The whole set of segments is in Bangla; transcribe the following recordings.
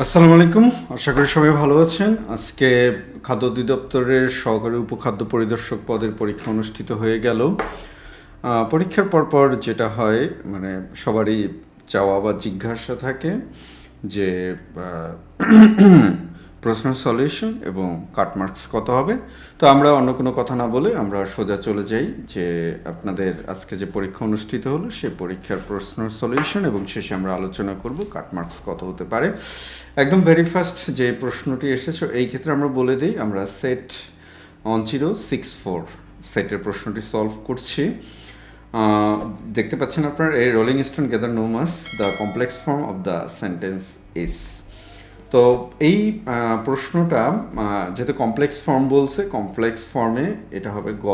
আসসালামু আলাইকুম। আশা করি সবাই ভালো আছেন। আজকে খাদ্য অধিদপ্তরের সহকারী উপখাদ্য পরিদর্শক পদের পরীক্ষা অনুষ্ঠিত হয়ে গেল। পরীক্ষার পরপর যেটা হয় মানে সবারই চাওয়া বা জিজ্ঞাসা থাকে যে আহ, প্রশ্ন সলিউশন এবং কাটমার্কস কত হবে? তো আমরা অন্য কোনো কথা না বলে আমরা সোজা চলে যাই যে আপনাদের আজকে যে পরীক্ষা অনুষ্ঠিত হলো সেই পরীক্ষার প্রশ্ন সলিউশন এবং শেষে আমরা আলোচনা করব কাটমার্কস কত হতে পারে। একদম ভেরি ফার্স্ট যে প্রশ্নটি এসেছে এই ক্ষেত্রে আমরা বলে দিই আমরা set on zero six four সেটের প্রশ্নটি সলভ করছি। দেখতে পাচ্ছেন আপনার এই rolling stone gather no moss the complex form of the sentence is তো এই প্রশ্নটা যেহেতু কমপ্লেক্স ফর্ম বলছে কমপ্লেক্স ফর্মে এটা হবে গ।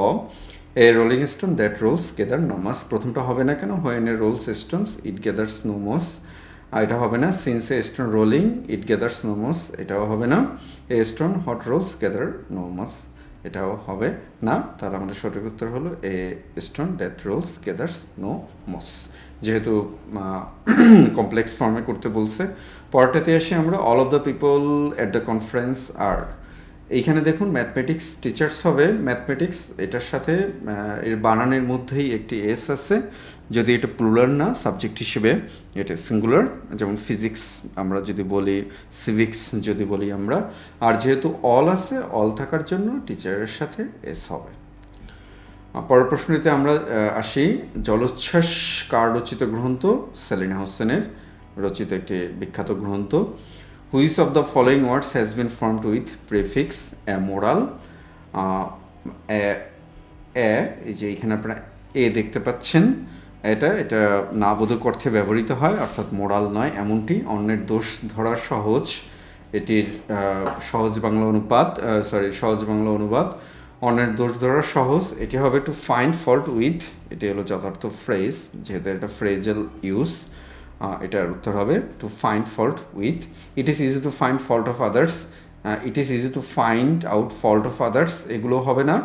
A rolling stone that rolls gather no moss প্রথমটা হবে না কেন? When a rolls stones it gathers no moss এটা হবে না since a stone rolling it gathers no moss এটাও হবে না। A stone hot rolls gather no moss এটাও হবে না। তাহলে আমাদের সঠিক উত্তর হলো a stone that rolls gathers no moss যেহেতু কমপ্লেক্স ফর্মে করতে বলছে। পরটাতে এসে আমরা all of the people at the conference আর এইখানে দেখুন ম্যাথমেটিক্স টিচার্স হবে। ম্যাথমেটিক্স এটার সাথে এর বানানের মধ্যেই একটি এস আছে। যদি এটা প্লুরাল না সাবজেক্ট হিসেবে, এটা সিঙ্গুলার যেমন ফিজিক্স আমরা যদি বলি সিভিক্স যদি বলি আমরা। আর যেহেতু অল আছে অল থাকার জন্য টিচারের সাথে এস হবে। পরের প্রশ্নটিতে আমরা আসি। জলোচ্ছ্বাস কার রচিত গ্রন্থ? সেলিনা হোসেনের রচিত একটি বিখ্যাত গ্রন্থ। Which of the following words has been formed with prefix, a moral. এ এই যে এখানে আপনারা এ দেখতে পাচ্ছেন, এটা এটা না বোধক অর্থে ব্যবহৃত হয়, অর্থাৎ মোরাল নয়, এমনটি। অন্যের দোষ ধরা সহজ। এটির সহজ বাংলা অনুপাত সরি সহজ বাংলা অনুবাদ। অন্যের দোষ ধরা সহজ। এটি হবে টু ফাইন্ড ফল্ট উইথ এটি হলো যথার্থ ফ্রেজ যেহেতু এটা ফ্রেজেল ইউজ এটার উত্তর হবে to find fault with it is easy to find fault of others it is easy to find out fault of others এগুলো হবে না।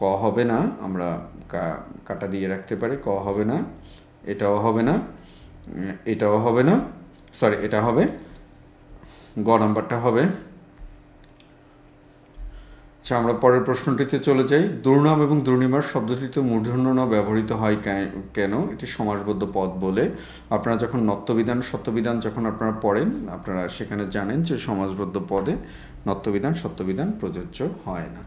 ক হবে না, আমরা কাটা দিয়ে রাখতে পারি, ক হবে না, এটাও হবে না, এটাও হবে না সরি এটা হবে, গ নাম্বারটা হবে। আচ্ছা আমরা পরের প্রশ্নটিতে চলে যাই। দুর্নাম এবং দুর্নিমার শব্দটিতে মূর্ধন্য ন ব্যবহৃত হয় কেন? এটি সমাসবদ্ধ পদ বলে। আপনারা যখন নত্যবিধান সত্যবিধান যখন আপনারা পড়েন, আপনারা সেখানে জানেন যে সমাজবদ্ধ পদে নত্যবিধান সত্যবিধান প্রযোজ্য হয় না।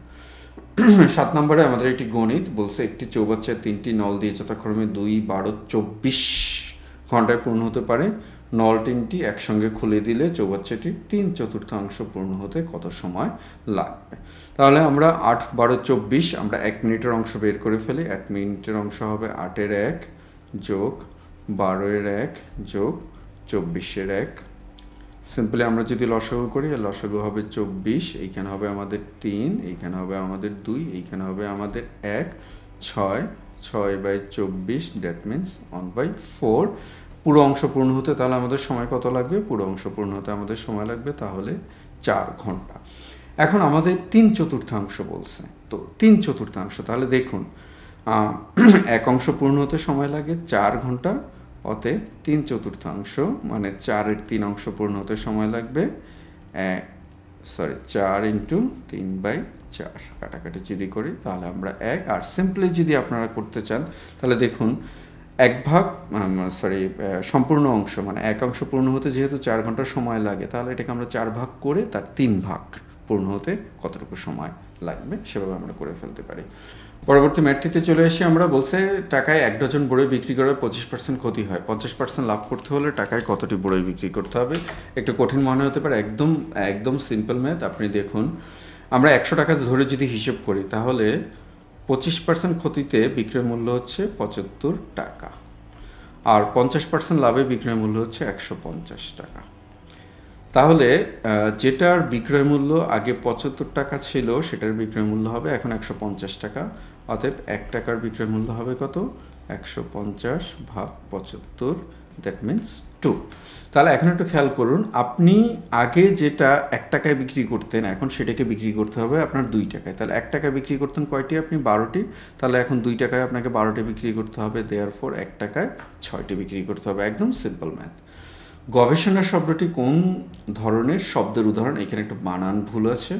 সাত নম্বরে আমাদের একটি গণিত বলছে, একটি চৌবাচ্চায় তিনটি নল দিয়ে যথাক্রমে দুই বারো চব্বিশ ঘন্টায় পূর্ণ হতে পারে। নল তিনটি একসঙ্গে খুলে দিলে চৌবাচ্চাটির তিন চতুর্থাংশ পূর্ণ হতে কত সময় লাগবে? তাহলে আমরা আট বারো চব্বিশ, আমরা এক মিনিটের অংশ বের করে ফেলি। এক মিনিটের অংশ হবে আটের এক যোগ বারোয়ের এক যোগ চব্বিশের এক। সিম্পলি আমরা যদি লসাগু করি লসাগু হবে চব্বিশ, এইখানে হবে আমাদের তিন, এইখানে হবে আমাদের দুই, এইখানে হবে আমাদের এক, ছয় ছয় বাই চব্বিশ that means one by four পুরো অংশ পূর্ণ হতে তাহলে আমাদের সময় কত লাগবে? পুরো অংশ পূর্ণ হতে আমাদের সময় লাগবে তাহলে চার ঘণ্টা। এখন আমাদের তিন চতুর্থাংশ বলছে। তো তিন চতুর্থাংশ তাহলে দেখুন এক অংশ পূর্ণ হতে সময় লাগে, চার ঘণ্টা, অতএব তিন চতুর্থাংশ মানে চারের তিন অংশ পূর্ণ হতে সময় লাগবে সরি চার ইন্টু তিন বাই চার, কাটাকাটি যদি করি, তাহলে আমরা এক, আর সিম্পলি যদি আপনারা করতে চান, তাহলে দেখুন, এক ভাগ সরি সম্পূর্ণ অংশ মানে এক অংশ পূর্ণ হতে যেহেতু চার ঘণ্টা সময় লাগে, তাহলে এটাকে আমরা চার ভাগ করে তার তিন ভাগ পূর্ণ হতে কতটুকু সময় লাগবে সেভাবে আমরা করে ফেলতে পারি। পরবর্তী ম্যাটটিতে চলে এসে আমরা বলছে টাকায় এক ডজন বড়ই বিক্রি করে পঁচিশ পার্সেন্ট ক্ষতি হয়। পঞ্চাশ পার্সেন্ট লাভ করতে হলে টাকায় কতটি বড়ই বিক্রি করতে হবে? একটু কঠিন মনে হতে পারে, একদম একদম সিম্পল ম্যাথ আপনি দেখুন। আমরা একশো টাকা ধরে যদি হিসেব করি, তাহলে পঁচিশ পার্সেন্ট ক্ষতিতে বিক্রয় মূল্য হচ্ছে পঁচাত্তর টাকা। আর পঞ্চাশ পার্সেন্ট লাভে বিক্রয় মূল্য হচ্ছে একশো পঞ্চাশ টাকা। তাহলে যেটার বিক্রয় মূল্য আগে পঁচাত্তর টাকা ছিল, সেটার বিক্রয় মূল্য হবে এখন একশো পঞ্চাশ টাকা। অতএব এক টাকার বিক্রয় মূল্য হবে কত? একশো পঞ্চাশ ভাগ পঁচাত্তর দ্যাট মিন্স টু তাহলে এখন একটু খেয়াল করুন, আপনি আগে যেটা এক টাকায় বিক্রি করতেন, এখন সেটাকে বিক্রি করতে হবে আপনার দুই টাকায়। তাহলে এক টাকায় বিক্রি করতেন কয়টি আপনি? বারোটি। তাহলে এখন দুই টাকায় আপনাকে বারোটি বিক্রি করতে হবে দেয়ার ফোর এক টাকায় ছয়টি বিক্রি করতে হবে। একদম সিম্পল ম্যাথ গবেষণা শব্দটি কোন ধরনের? শব্দের উদাহরণ, এখানে একটা বানান ভুল আছে।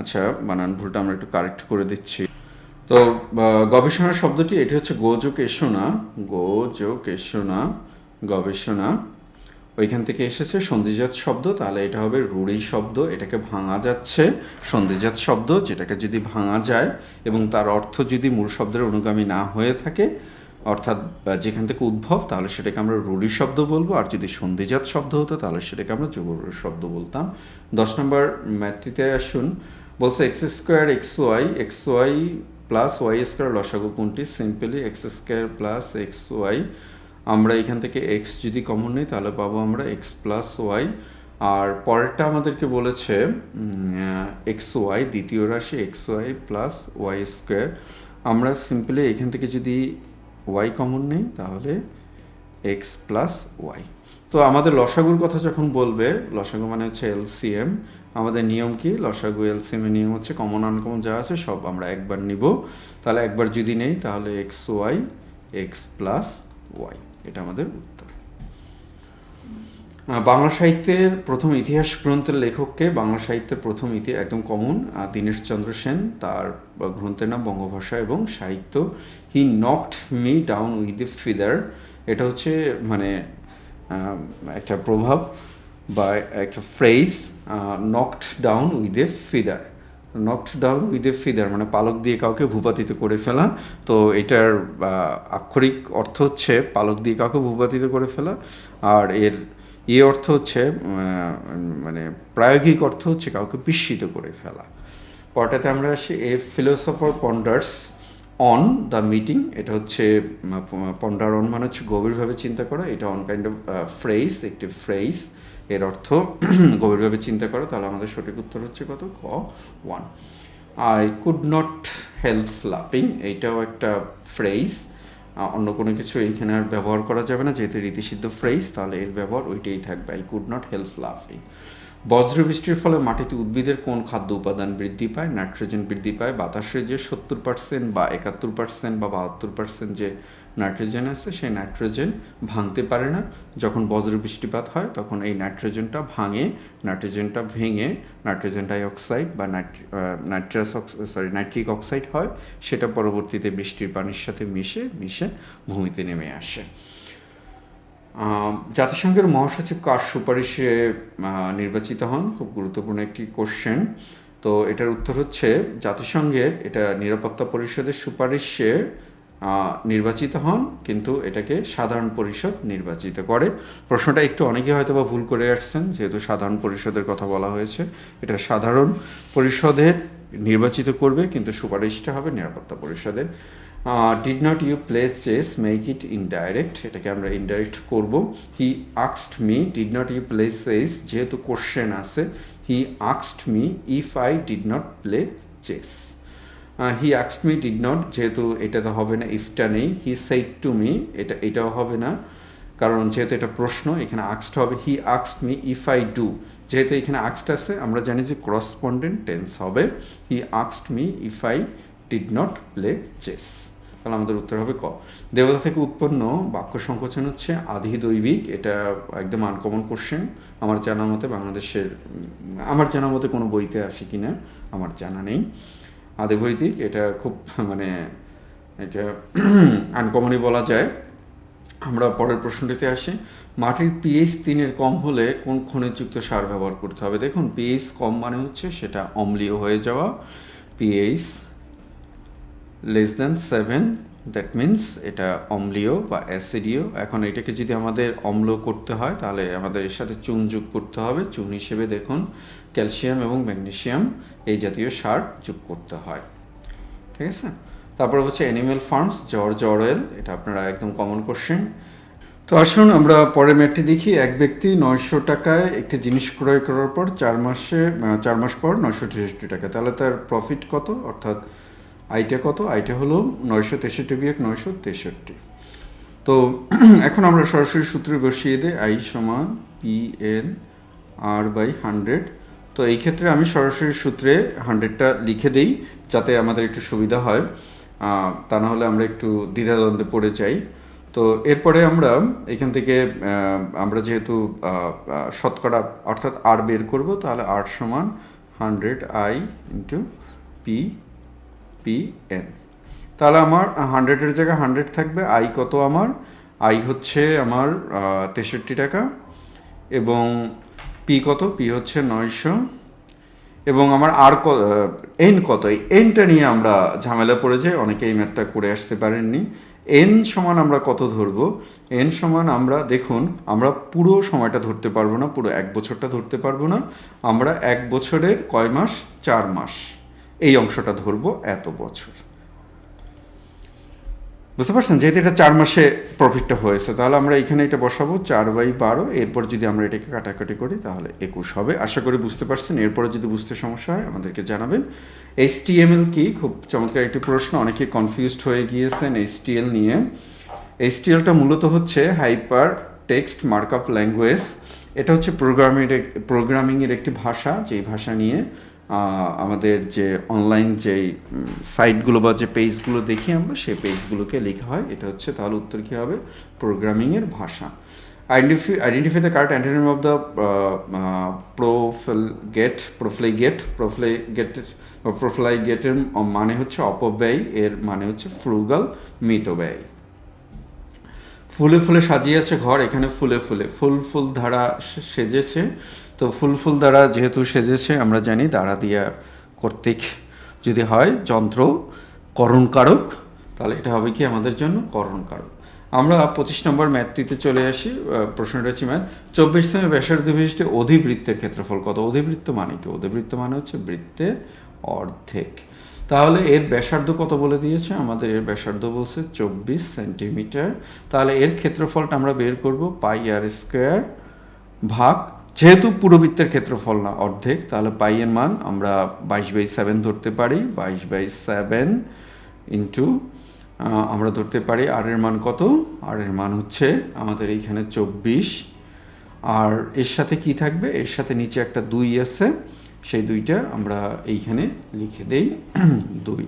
আচ্ছা বানান ভুলটা আমরা একটু কারেক্ট করে দিচ্ছি। তো গবেষণা শব্দটি, এটি হচ্ছে গোযোগেশনা গোযোগেশনা গবেষণা। ওইখান থেকে এসেছে সন্ধিজাত শব্দ, তাহলে এটা হবে রুড়ি শব্দ, এটাকে ভাঙা যাচ্ছে। সন্ধিজাত শব্দ, যেটাকে যদি ভাঙা যায় এবং তার অর্থ যদি মূল শব্দের অনুগামী না হয়ে থাকে অর্থাৎ যেখান থেকে উদ্ভব, তাহলে সেটাকে আমরা রুড়ি শব্দ বলব, আর যদি সন্ধিজাত শব্দ হতো, তাহলে সেটাকে আমরা যোগ শব্দ বলতাম। দশ নম্বর ম্যাথটিতে আসুন, বলছে x square x y x y plus y square লসাগু কোনটি? Simply x square plus x y আমরা এখান থেকে এক্স যদি কমন নিই, তাহলে পাবো আমরা এক্স প্লাস ওয়াই আর পরেরটা আমাদেরকে বলেছে এক্স ওয়াই দ্বিতীয় রাশি x y plus y square আমরা সিম্পলি এখান থেকে যদি ওয়াই কমন নেই, তাহলে এক্স প্লাস ওয়াই তো আমাদের লসাগুর কথা যখন বলবে, লসাগু মানে হচ্ছে এলসিএম আমাদের নিয়ম কি? লসাগু এলসিএমের নিয়ম হচ্ছে কমন আনকমন যা আছে সব আমরা একবার নিব। তাহলে একবার যদি নেই, তাহলে x y x plus y এটা আমাদের উত্তর। বাংলা সাহিত্যের প্রথম ইতিহাস গ্রন্থের লেখককে বাংলা সাহিত্যের প্রথম ইতি একদম কমন দীনেশ চন্দ্র সেন। তার গ্রন্থের নাম বঙ্গভাষা এবং সাহিত্য। He knocked me down with the feather এটা হচ্ছে মানে একটা প্রভাব বা একটা phrase knocked down with a feather knocked down with a feather মানে পালক দিয়ে কাউকে ভূপাতিত করে ফেলা। তো এটার আক্ষরিক অর্থ হচ্ছে পালক দিয়ে কাউকে ভূপাতিত করে ফেলা। আর এর ইয়ে অর্থ হচ্ছে মানে প্রায়োগিক অর্থ হচ্ছে কাউকে বিস্মিত করে ফেলা। পরটাতে আমরা আসি, a philosopher ponders on the meeting এটা হচ্ছে পন্ডার অন মানে হচ্ছে গভীরভাবে চিন্তা করা, এটা অন কাইন্ড অফ ফ্রেজ একটি ফ্রেজ এর অর্থ গভীরভাবে চিন্তা করা, তাহলে আমাদের সঠিক উত্তর হচ্ছে কত? ক one I could not help লাপিং এইটাও একটা ফ্রেজ অন্য কোনো কিছু এইখানে আর ব্যবহার করা যাবে না। যেহেতু রীতিসিদ্ধ ফ্রেজ তাহলে এর ব্যবহার ওইটাই থাকবে। আই কুড নট হেল্প লাফিং বজ্র বৃষ্টির ফলে মাটিতে উদ্ভিদের কোন খাদ্য উপাদান বৃদ্ধি পায়? নাইট্রোজেন বৃদ্ধি পায়? বাতাসে যে সত্তর পার্সেন্ট বা একাত্তর পার্সেন্ট বা বাহাত্তর পার্সেন্ট যে নাইট্রোজেন আছে, সেই নাইট্রোজেন ভাঙতে পারে না। যখন বজ্র বৃষ্টিপাত হয়, তখন এই নাইট্রোজেনটা ভাঙে, নাইট্রোজেনটা ভেঙে, নাইট্রোজেন ডাইঅক্সাইড বা নাইট্রাস সরি, নাইট্রিক অক্সাইড হয়, সেটা পরবর্তীতে বৃষ্টির পানির সাথে মিশে মিশে ভূমিতে নেমে আসে। জাতিসংঘের মহাসচিব কার সুপারিশে নির্বাচিত হন? খুব গুরুত্বপূর্ণ একটি কোশ্চেন তো এটার উত্তর হচ্ছে জাতিসংঘের এটা নিরাপত্তা পরিষদের সুপারিশে নির্বাচিত হন, কিন্তু এটাকে সাধারণ পরিষদ নির্বাচিত করে। প্রশ্নটা একটু অনেকে হয়তো বা ভুল করে আসছেন, যেহেতু সাধারণ পরিষদের কথা বলা হয়েছে। এটা সাধারণ পরিষদের নির্বাচিত করবে, কিন্তু সুপারিশটা হবে নিরাপত্তা পরিষদের। Did not you place chess make it indirect এটাকে আমরা ইনডাইরেক্ট করব। হি আক্সড me did not you play chess যেহেতু কোশ্চেন আছে হি আক্সড me if I did not play chess হি আক্সড মি ডিড নট যেহেতু এটা তো হবে না ইফটা নেই। হি সেইড টু মি এটা, এটাও হবে না, কারণ যেহেতু এটা প্রশ্ন, এখানে আক্সড হবে। হি আক্সড মি ইফ আই ডু যেহেতু এখানে আক্সড আছে, আমরা জানি যে করসপন্ডেন্ট টেন্স হবে। He আক্সড me if I did not play chess তাহলে আমাদের উত্তর হবে ক। দেবতা থেকে উৎপন্ন বাক্য সংকোচন হচ্ছে আধি দৈবিক এটা একদম আনকমন কোশ্চেন আমার জানা মতে বাংলাদেশের, আমার জানা মতে কোনো বইতে আছে কিনা, আমার জানা নেই। আদিবৈদিক এটা খুব মানে এটা আনকমনই বলা যায়। আমরা পরের প্রশ্নটিতে আসি। মাটির পিএইচ তিনের কম হলে কোন খনিজযুক্ত সার ব্যবহার করতে হবে? দেখুন পিএইচ কম মানে হচ্ছে সেটা অম্লীয় হয়ে যাওয়া। PH less than seven that means এটা অম্লীয় বা অ্যাসিডীয়। এখন এটাকে যদি আমাদের অম্ল করতে হয়, তাহলে আমাদের এর সাথে চুন যোগ করতে হবে। চুন হিসেবে দেখুন, ক্যালসিয়াম এবং ম্যাগনেসিয়াম এই জাতীয় সার যোগ করতে হয়। ঠিক আছে? তারপর হচ্ছে অ্যানিমেল ফার্মস জর্জ অরেল এটা আপনারা একদম কমন কোশ্চেন তো আসুন আমরা পরের ম্যাটটি দেখি। এক ব্যক্তি নয়শো টাকায় একটি জিনিস ক্রয় করার পর চার মাসে চার মাস পর নয়শো তেষট্টি টাকা। তাহলে তার প্রফিট কত? অর্থাৎ আইটা কত? আইটা হলো নয়শো তেষট্টি বিয়োগ নয়শো তেষট্টি। তো এখন আমরা সরাসরি সূত্রে বসিয়ে দিই, আই সমান P N R by hundred. তো এই ক্ষেত্রে আমি সরাসরি সূত্রে হান্ড্রেডটা লিখে দেই, যাতে আমাদের একটু সুবিধা হয়। তা না হলে আমরা একটু দ্বিধাদ্বন্দ্বে পড়ে যাই। তো এরপরে আমরা এখান থেকে আমরা যেহেতু শতকরা অর্থাৎ আর বের করব, তাহলে আর সমান hundred I into P P N তাহলে আমার হান্ড্রেডের জায়গায় হান্ড্রেড থাকবে আই কত আমার? আই হচ্ছে আমার তেষট্টি টাকা, এবং পি কত? পি হচ্ছে নয়শো, এবং আমার আর এন কত? এই এনটা নিয়ে আমরা ঝামেলা পড়ে যাই, অনেকে এই ম্যাথটা করে আসতে পারেননি। এন সমান আমরা কত ধরবো? এন সমান আমরা, দেখুন, আমরা পুরো সময়টা ধরতে পারব না, পুরো এক বছরটা ধরতে পারব না, আমরা এক বছরের কয় মাস? চার মাস। এই অংশটা ধরবো এত বছর। বুঝতে পারছেন? যেহেতু এটা চার মাসে প্রফিটটা হয়েছে, তাহলে আমরা এখানে এটা বসাবো, চার বাই বারো। এরপর যদি আমরা এটাকে কাটাকাটি করি, তাহলে একুশ হবে। আশা করি বুঝতে পারছেন? এরপরে যদি বুঝতে সমস্যা হয়, আমাদেরকে জানাবেন। এইচ কি? খুব চমৎকার একটি প্রশ্ন। অনেকে কনফিউজড হয়ে গিয়েছেন এইচ নিয়ে। এইচ মূলত হচ্ছে হাইপার টেক্সট মার্কআপ ল্যাঙ্গুয়েজ এটা হচ্ছে প্রোগ্রামিং প্রোগ্রামিংয়ের একটি ভাষা, যেই ভাষা নিয়ে আমাদের যে অনলাইন যে সাইটগুলো বা যে পেজগুলো দেখি আমরা, সেই পেজগুলোকে লেখা হয়। এটা হচ্ছে তাহলে উত্তর কী হবে? প্রোগ্রামিংয়ের ভাষা। Identify identify the correct antonym of the profligate profligate প্রোফ্লাই গেটের প্রোফ্লাই গেটের মানে হচ্ছে অপব্যয়, এর মানে হচ্ছে ফ্রুগাল মিতব্যয়। ফুলে ফুলে সাজিয়েছে ঘর, এখানে ফুলে ফুলে। ফুল ফুল ধারা সেজেছে। তো ফুল ফুল দ্বারা যেহেতু সেজেছে, আমরা জানি দ্বারা দিয়া কর্তৃক যদি হয় যন্ত্র করণকারক, তাহলে এটা হবে কি আমাদের জন্য করণকারক। আমরা পঁচিশ নম্বর ম্যাথটিতে চলে আসি প্রশ্নটা হচ্ছে ম্যাথ। চব্বিশ সেমি ব্যাসার্ধ বিশিষ্ট অধিবৃত্তের ক্ষেত্রফল কত? অধিবৃত্ত মানে কি? অধিবৃত্ত মানে হচ্ছে বৃত্তের অর্ধেক। তাহলে এর ব্যাসার্ধ কত বলে দিয়েছে? আমাদের এর ব্যাসার্ধ বলছে চব্বিশ সেন্টিমিটার। তাহলে এর ক্ষেত্রফলটা আমরা বের করব পাই আর স্কোয়ার ভাগ যেহেতু পুরো বৃত্তের ক্ষেত্রফল না অর্ধেক, তাহলে পাই এর মান আমরা বাইশ বাই সেভেন ধরতে পারি, বাইশ বাই সেভেন ইন্টু আমরা ধরতে পারি আর এর মান কত? আর এর মান হচ্ছে আমাদের এইখানে চব্বিশ। আর এর সাথে কি থাকবে? এর সাথে নিচে একটা দুই আছে, সেই দুইটা আমরা এইখানে লিখে দেই দুই।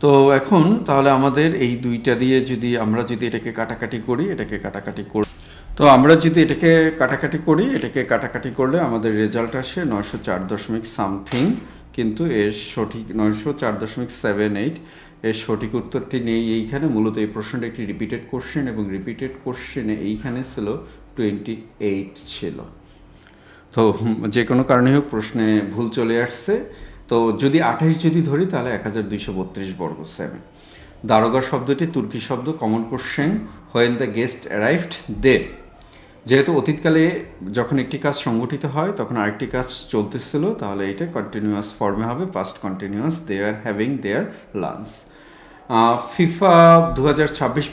তো এখন তাহলে আমাদের এই দুইটা দিয়ে যদি আমরা যদি এটাকে কাটাকাটি করি, এটাকে কাটাকাটি করি তো আমরা যদি এটাকে কাটাকাটি করি, এটাকে কাটাকাটি করলে আমাদের রেজাল্ট আসে নয়শো চার দশমিক সামথিং কিন্তু এর সঠিক নয়শো চার দশমিক সেভেন এইট এর সঠিক উত্তরটি নেই এইখানে। মূলত এই প্রশ্নটা একটি রিপিটেড কোশ্চেন এবং রিপিটেড কোশ্চেনে এইখানে ছিল টোয়েন্টি এইট ছিল। তো যে কোনো কারণে হোক প্রশ্নে ভুল চলে আসছে। তো যদি আঠাশ যদি ধরি, তাহলে এক হাজার দুইশো বত্রিশ বর্গ সেভেন দারোগা শব্দটি তুর্কি শব্দ common question when the guest arrived they যেহেতু অতীতকালে যখন একটি কাজ সংগঠিত হয়, তখন আরেকটি কাজ চলতেছিল, তাহলে এটা কন্টিনিউয়াস ফর্মে হবে past continuous they are having their lunch FIFA দু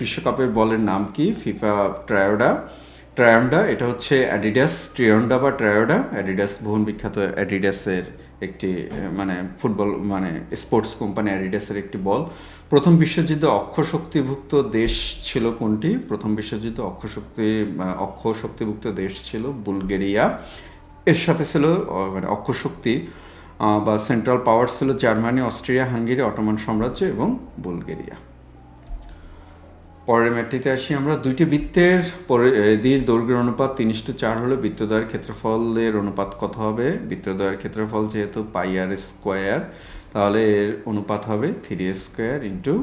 বিশ্বকাপের বলের নাম কি? ফিফা ট্রায়োডা ট্রায়োন্ডা এটা হচ্ছে অ্যাডিডাস ট্রিয়ন্ডা বা ট্রায়োডা অ্যাডিডাস বহুন বিখ্যাত অ্যাডিডাসের একটি মানে ফুটবল মানে স্পোর্টস কোম্পানি অ্যাডিডাসের একটি বল। প্রথম বিশ্বযুদ্ধে অক্ষশক্তিভুক্ত দেশ ছিল কোনটি? প্রথম বিশ্বযুদ্ধে অক্ষশক্তি অক্ষ শক্তিভুক্ত দেশ ছিল বুলগেরিয়া। এর সাথে ছিল মানে অক্ষশক্তি বা সেন্ট্রাল পাওয়ার ছিল জার্মানি, অস্ট্রিয়া, হাঙ্গেরি, অটোমান সাম্রাজ্য এবং বুলগেরিয়া। পরের ম্যাটটিতে আসি আমরা। দুইটি বৃত্তের এদের দৈর্ঘ্যের অনুপাত তিন ইস্টু চার হলে বৃত্তদ্বয়ের ক্ষেত্রফলের অনুপাত কত হবে? বৃত্তদ্বয়ের ক্ষেত্রফল যেহেতু পাই আর স্কোয়ার, তাহলে এর অনুপাত হবে three square into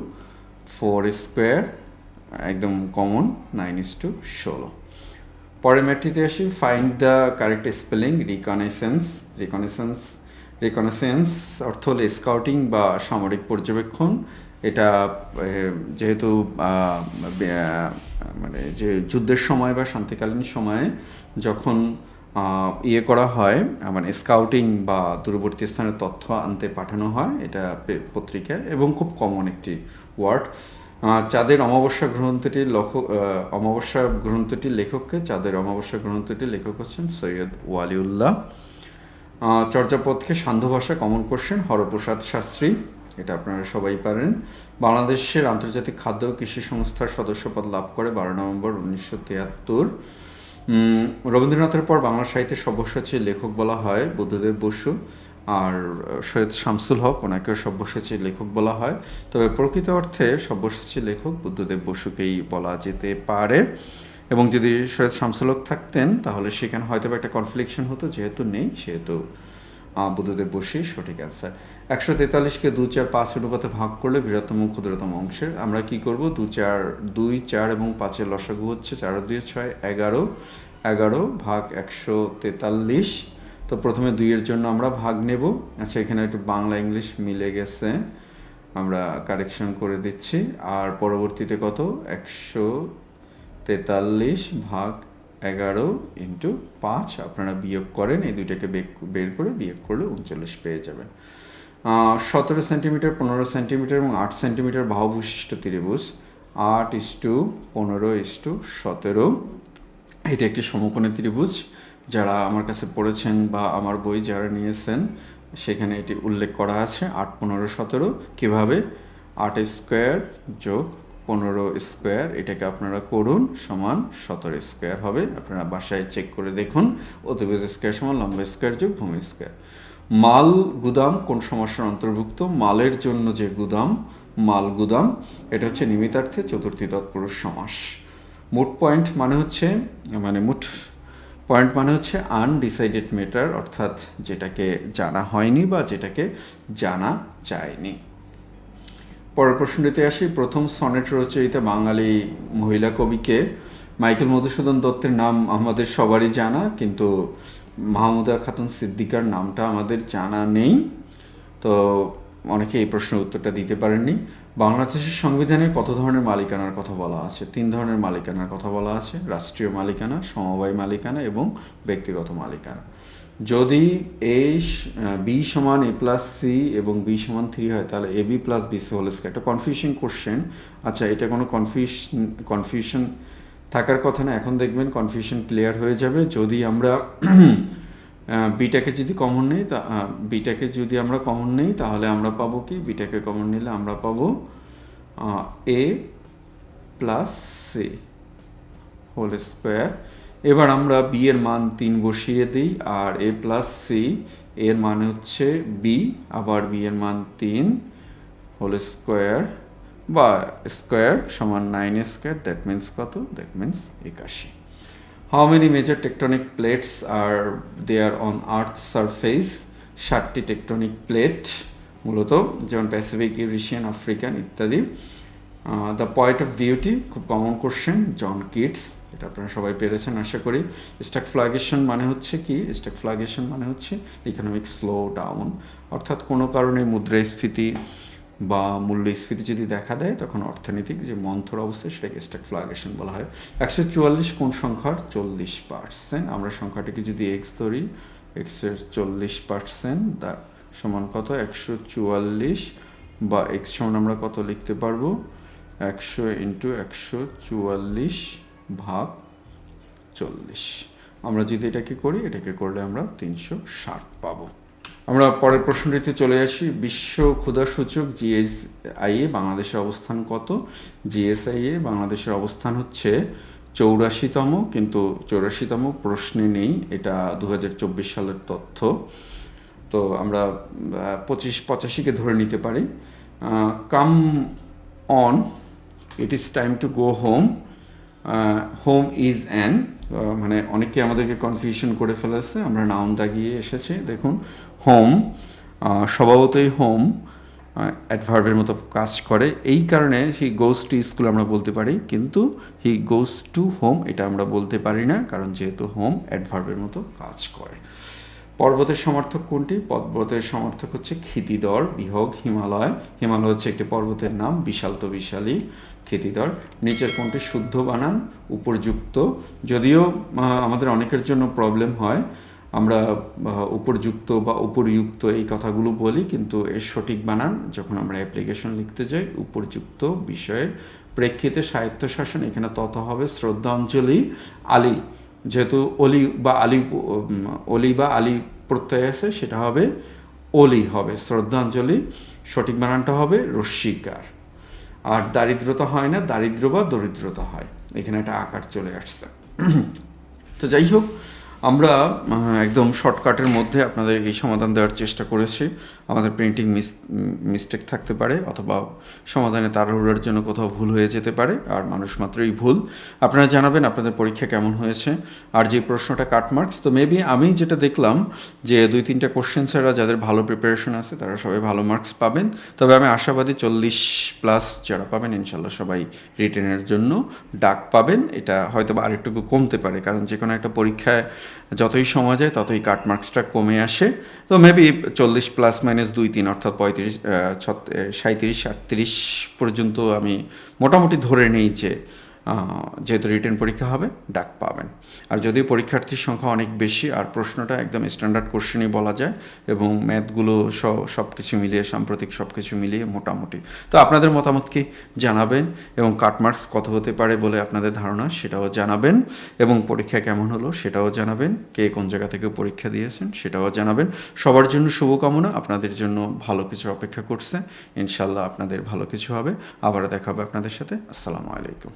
four square, একদম কমন, নাইন ইস টু ষোলো। পরের ম্যাটটিতে আসি find the correct spelling reconnaissance reconnaissance reconnaissance অর্থ হলো স্কাউটিং বা সামরিক পর্যবেক্ষণ। এটা যেহেতু মানে যে যুদ্ধের সময় বা শান্তিকালীন সময়ে যখন ইয়ে করা হয় মানে স্কাউটিং বা দূরবর্তী স্থানের তথ্য আনতে পাঠানো হয় এটা পত্রিকায় এবং খুব কমন একটি ওয়ার্ড চাঁদের অমাবস্যা গ্রন্থটির আহ, অমাবস্যা গ্রন্থটির লেখককে চাঁদের অমাবস্যা গ্রন্থটির লেখক হচ্ছেন সৈয়দ ওয়ালিউল্লাহ। চর্যাপদকে সান্ধ্য ভাষা কমন করছেন হরপ্রসাদ শাস্ত্রী। এটা আপনারা সবাই পারেন। বাংলাদেশের আন্তর্জাতিক খাদ্য কৃষি সংস্থার সদস্যপদ লাভ করে বারো নভেম্বর উনিশশো তিয়াত্তর। রবীন্দ্রনাথের পর বাংলা সাহিত্যের সব্যসাচী লেখক বলা হয় বুদ্ধদেব বসু আর সৈয়দ শামসুল হক, ওনাকেও সব্যসাচী লেখক বলা হয়। তবে প্রকৃত অর্থে সব্যসাচী লেখক বুদ্ধদেব বসুকেই বলা যেতে পারে। এবং যদি সৈয়দ শামসুল হক থাকতেন, তাহলে সেখানে হয়তো একটা কনফ্লিকশন হতো, যেহেতু নেই, সেহেতু আহ, বুদ্ধদেব বসুই সঠিক অ্যান্সার একশো তেতাল্লিশকে দু চার পাঁচ অনুপাতে ভাগ করলে বৃহত্তম ক্ষুদ্রতম অংশের। আমরা কি করব? দু চার দুই চার এবং পাঁচের লসাগু হচ্ছে চার দুই ছয় এগারো। এগারো ভাগ একশো তেতাল্লিশ। তো প্রথমে দুইয়ের জন্য আমরা ভাগ নেব। আচ্ছা এখানে একটু বাংলা ইংলিশ মিলে গেছে। আমরা কারেকশন করে দিচ্ছি। আর পরবর্তীতে কত? একশো তেতাল্লিশ ভাগ এগারো ইন্টু পাঁচ, আপনারা বিয়োগ করেন, এই দুইটাকে বের করে বিয়োগ করলে উনচল্লিশ পেয়ে যাবেন। সতেরো সেন্টিমিটার, পনেরো সেন্টিমিটার এবং আট সেন্টিমিটার বাহু বিশিষ্ট ত্রিভুজ। আট ইস টু পনেরো ইস টু সতেরো। এটি একটি সমকোণী ত্রিভুজ। যারা আমার কাছে পড়েছেন বা আমার বই যারা নিয়েছেন, সেখানে এটি উল্লেখ করা আছে। আট, পনেরো, সতেরো। কীভাবে? আট স্কোয়ার যোগ পনেরো স্কোয়ার, এটাকে আপনারা করুন সমান সতেরো স্কোয়ার হবে। আপনারা বাসায় চেক করে দেখুন অতিভুজ স্কোয়ার সমান লম্বা স্কোয়ার যোগ ভূমি স্কোয়ার। মাল গুদাম কোন সমস্যার অন্তর্ভুক্ত? মালের জন্য যে গুদাম, মাল গুদাম, এটা হচ্ছে নিমিতার্থে চতুর্থী তৎপুরুষ সমাস। মুট পয়েন্ট মানে হচ্ছে মানে মুট পয়েন্ট মানে হচ্ছে আনডিসাইডেড ম্যাটার অর্থাৎ যেটাকে জানা হয়নি বা যেটাকে জানা যায়নি। পরের প্রশ্নটিতে আসি। প্রথম সনেট রচয়িতা বাঙালি মহিলা কবিকে মাইকেল মধুসূদন দত্তের নাম আমাদের সবারই জানা, কিন্তু মাহমুদা খাতুন সিদ্দিকার নামটা আমাদের জানা নেই। তো অনেকে এই প্রশ্নের উত্তরটা দিতে পারেননি। বাংলাদেশের সংবিধানে কত ধরনের মালিকানার কথা বলা আছে? তিন ধরনের মালিকানার কথা বলা আছে। রাষ্ট্রীয় মালিকানা, সমবায় মালিকানা এবং ব্যক্তিগত মালিকানা। যদি এ বি সমান এ প্লাস সি এবং বি সমান থ্রি হয়, তাহলে A B plus B C whole square একটা কনফিউশন কোশ্চেন আচ্ছা এটা কোনো কনফিউশন কনফিউশন থাকার কথা না, এখন দেখবেন কনফিউশন ক্লিয়ার হয়ে যাবে। যদি আমরা বিটাকে যদি কমন নেই, তা বিটাকে যদি আমরা কমন নেই, তাহলে আমরা পাবো কি? বিটাকে কমন নিলে আমরা পাবো A plus C whole square এবার আমরা বি এর মান তিন বসিয়ে দিই, আর এ প্লাস সি এর মানে হচ্ছে বি আবার বি এর মান তিন হোল স্কোয়ার বা স্কোয়ার সমান নাইন স্কোয়ার দ্যাট মিন্স কত? দ্যাট মিন্স একাশি। How many major tectonic plates are there on earth surface ষাটটি টেকটনিক প্লেট মূলত যেমন প্যাসিফিক ইউরেশিয়ান আফ্রিকান ইত্যাদি। দ্য পয়েন্ট অফ ভিউটি খুব কমন কোশ্চেন জন কিটস এটা আপনারা সবাই পেরেছেন, আশা করি। স্টক ফ্লাগেশন মানে হচ্ছে কি? স্টক ফ্লাগেশন মানে হচ্ছে ইকোনমিক স্লো ডাউন অর্থাৎ কোনো কারণে মুদ্রাস্ফীতি বা মূল্যস্ফীতি যদি দেখা দেয়, তখন অর্থনৈতিক যে মন্থর অবস্থা, সেটাকে স্টক ফ্লাগেশন বলা হয়। একশো চুয়াল্লিশ কোন সংখ্যার চল্লিশ পার্সেন্ট আমরা সংখ্যাটিকে যদি এক্স ধরি এক্সের চল্লিশ পার্সেন্ট দা সমান কত? একশো চুয়াল্লিশ বা এক্স সমান আমরা কত লিখতে পারব? একশো ইন্টু একশো চুয়াল্লিশ ভাগ চল্লিশ। আমরা যদি এটাকে করি, এটাকে করলে আমরা তিনশো ষাট পাবো। আমরা পরের প্রশ্নটিতে চলে আসি। বিশ্ব ক্ষুধা সূচক জিএসআইএ বাংলাদেশের অবস্থান কত? জিএসআইএ বাংলাদেশের অবস্থান হচ্ছে চৌরাশিতম, কিন্তু চৌরাশিতম প্রশ্নে নেই, এটা দু হাজার চব্বিশ সালের তথ্য। তো আমরা পঁচিশ, পঁচাশিকে ধরে নিতে পারি। Come on it is time to go home home is an মানে অনেকে আমাদেরকে কনফিউশন করে ফেলেছে। আমরা নাউন দাগিয়ে এসেছি, দেখুন হোম স্বভাবতই হোম অ্যাডভার্বের মতো কাজ করে। এই কারণে হি গোস টু স্কুল আমরা বলতে পারি, কিন্তু হি গোস টু হোম এটা আমরা বলতে পারি না, কারণ যেহেতু হোম অ্যাডভার্বের মতো কাজ করে। পর্বতের সমর্থক কোনটি? পর্বতের সমর্থক হচ্ছে ক্ষিতিদর বিহগ হিমালয়। হিমালয় হচ্ছে একটি পর্বতের নাম, বিশাল তো বিশালী ক্ষিতিদর। নিচের কোনটি? শুদ্ধ বানান, উপরযুক্ত। যদিও আমাদের অনেকের জন্য প্রবলেম হয়, আমরা উপরযুক্ত বা উপরযুক্ত এই কথাগুলো বলি, কিন্তু এর সঠিক বানান যখন আমরা অ্যাপ্লিকেশন লিখতে যাই, উপরযুক্ত বিষয়ে প্রেক্ষিতে সাহিত্য শাসন, এখানে তত হবে শ্রদ্ধাঞ্জলি আলী। যেহেতু অলি বা আলী, অলি বা আলী প্রত্যয় আছে, সেটা হবে অলি হবে, শ্রদ্ধাঞ্জলি, সঠিক বানানটা হবে রশ্মিকার আর দারিদ্রতা হয় না, দারিদ্র বা দরিদ্রতা হয়। এখানে একটা আকার চলে আসছে। তো যাই হোক আমরা একদম শর্টকাটের মধ্যে আপনাদের এই সমাধান দেওয়ার চেষ্টা করেছি। আমাদের প্রিন্টিং মিস মিস্টেক থাকতে পারে অথবা সমাধানে তাড়াহুড়োর জন্য কোথাও ভুল হয়ে যেতে পারে, আর মানুষ মাত্রই ভুল। আপনারা জানাবেন আপনাদের পরীক্ষা কেমন হয়েছে, আর যে প্রশ্নটা কাটমার্কস তো মেবি আমি যেটা দেখলাম যে দুই তিনটা কোশ্চেন ছাড়া যাদের ভালো প্রিপারেশন আছে, তারা সবাই ভালো মার্কস পাবেন। তবে আমি আশাবাদী চল্লিশ প্লাস যারা পাবেন, ইনশাল্লাহ সবাই রিটেনের জন্য ডাক পাবেন। এটা হয়তো বা আরেকটুকু কমতে পারে, কারণ যে কোনো একটা পরীক্ষায় যতই সময় যায়, ততই কাট মার্কসটা কমে আসে। তো মেবি চল্লিশ প্লাস মাইনাস দুই তিন অর্থাৎ পঁয়ত্রিশ সাঁত্রিশ আটত্রিশ পর্যন্ত আমি মোটামুটি ধরে নিই যে যেহেতু রিটার্ন পরীক্ষা হবে, ডাক পাবেন। আর যদিও পরীক্ষার্থীর সংখ্যা অনেক বেশি, আর প্রশ্নটা একদম স্ট্যান্ডার্ড কোশ্চেনই বলা যায়, এবং ম্যাথগুলো সব কিছু মিলিয়ে, সাম্প্রতিক সব কিছু মিলিয়ে মোটামুটি। তো আপনাদের মতামত কি জানাবেন, এবং কাটমার্কস কত হতে পারে বলে আপনাদের ধারণা সেটাও জানাবেন, এবং পরীক্ষা কেমন হলো সেটাও জানাবেন, কে কোন জায়গা থেকে পরীক্ষা দিয়েছেন সেটাও জানাবেন। সবার জন্য শুভকামনা, আপনাদের জন্য ভালো কিছু অপেক্ষা করছে ইনশাল্লাহ আপনাদের ভালো কিছু হবে। আবার দেখা হবে আপনাদের সাথে, আসসালামু আলাইকুম।